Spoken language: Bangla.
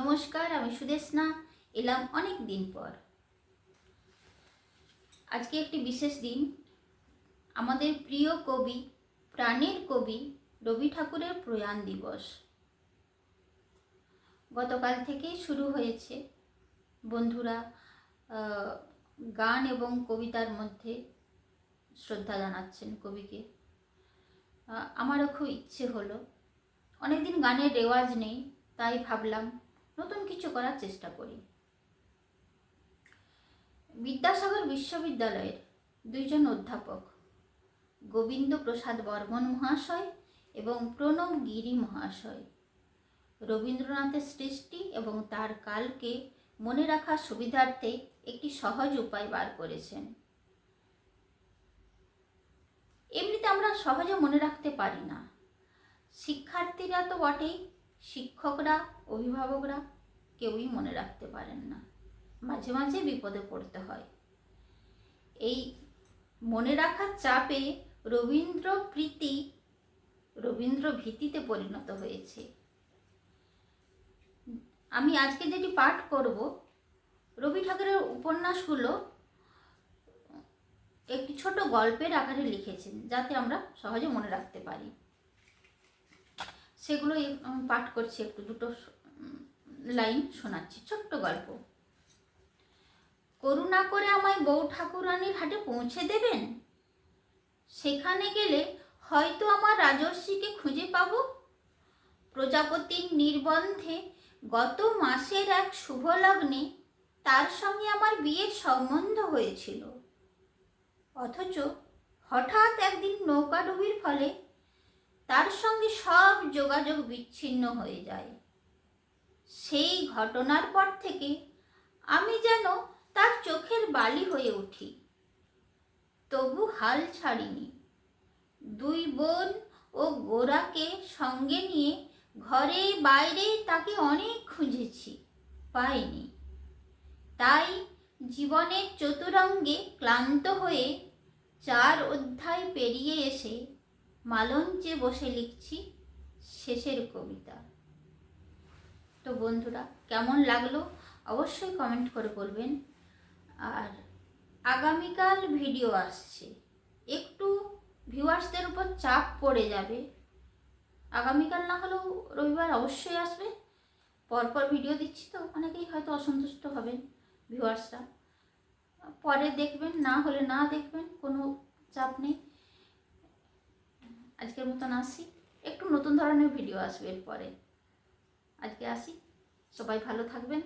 নমস্কার, আমি সুদেশনা এলাম অনেক দিন পর। আজকে একটি বিশেষ দিন। আমাদের প্রিয় কবি, প্রাণের কবি রবি ঠাকুরের প্রয়াণ দিবস। গতকাল থেকেই শুরু হয়েছে। বন্ধুরা গান এবং কবিতার মধ্যে শ্রদ্ধা জানাচ্ছেন কবিকে। আমারও খুব ইচ্ছে হলো। অনেকদিন গানের রেওয়াজ নেই, তাই ভাবলাম নতুন কিছু করার চেষ্টা করি। বিদ্যাসাগর বিশ্ববিদ্যালয়ের দুইজন অধ্যাপক গোবিন্দ প্রসাদ বর্মন মহাশয় এবং প্রণব গিরি মহাশয়। রবীন্দ্রনাথের সৃষ্টি এবং তার কালকে মনে রাখার সুবিধার্থে একটি সহজ উপায় বার করেছেন। এমনিতে আমরা সহজে মনে রাখতে পারি না। শিক্ষার্থীরা তো বটেই শিক্ষকরা, অভিভাবকরা কেউই মনে রাখতে পারেন না। মাঝে মাঝে বিপদে পড়তে হয়। এই মনে রাখার চাপে রবীন্দ্র প্রীতি রবীন্দ্র ভীতিতে পরিণত হয়েছে। আমি আজকে যেটি পাঠ করব, রবি ঠাকুরের উপন্যাসগুলো একটি ছোট গল্পের আকারে লিখেছেন, যাতে আমরা সহজে মনে রাখতে পারি। সেগুলো পাঠ করছি একটু, দুটো লাইন শোনাচ্ছি, ছোট্ট গল্প। করুণা করে আমায় বউ ঠাকুরানির হাটে পৌঁছে দেবেন? সেখানে গেলে হয়তো আমার রাজর্ষিকে খুঁজে পাবো? প্রজাপতির নির্বন্ধে গত মাসের এক শুভ লগ্নে তার সঙ্গে আমার বিয়ের সম্বন্ধ হয়েছিল। অথচ হঠাৎ একদিন নৌকাডুবির ফলে তার সঙ্গে সব যোগাযোগ বিচ্ছিন্ন হয়ে যায়। সেই ঘটনার পর থেকে আমি যেন তার চোখের বালি হয়ে উঠি। তবু হাল ছাড়িনি। দুই বোন ও গোরাকে সঙ্গে নিয়ে ঘরে বাইরে তাকে অনেক খুঁজেছি, পাইনি। তাই জীবনের চতুরঙ্গে ক্লান্ত হয়ে চার অধ্যায় পেরিয়ে এসে মালঞ্চে বসে লিখছি শেষের কবিতা। তো বন্ধুরা, কেমন লাগল? অবশ্যই কমেন্ট করে বলবেন। আর আগামীকাল ভিডিও আসছে। একটু ভিউয়ার্সদের উপর চাপ পড়ে যাবে। আগামীকাল না হলেও রবিবার অবশ্যই আসবে। পরপর ভিডিও দিচ্ছি তো, অনেকেই হয়তো অসন্তুষ্ট হবেন ভিউয়ার্সরা পরে দেখবেন, না হলে না দেখবেন, কোনো চাপ নেই। আজকের মতন আসি। একটু নতুন ধরনের ভিডিও আসবে এরপরে। আজকে আসি। সবাই ভালো থাকবেন।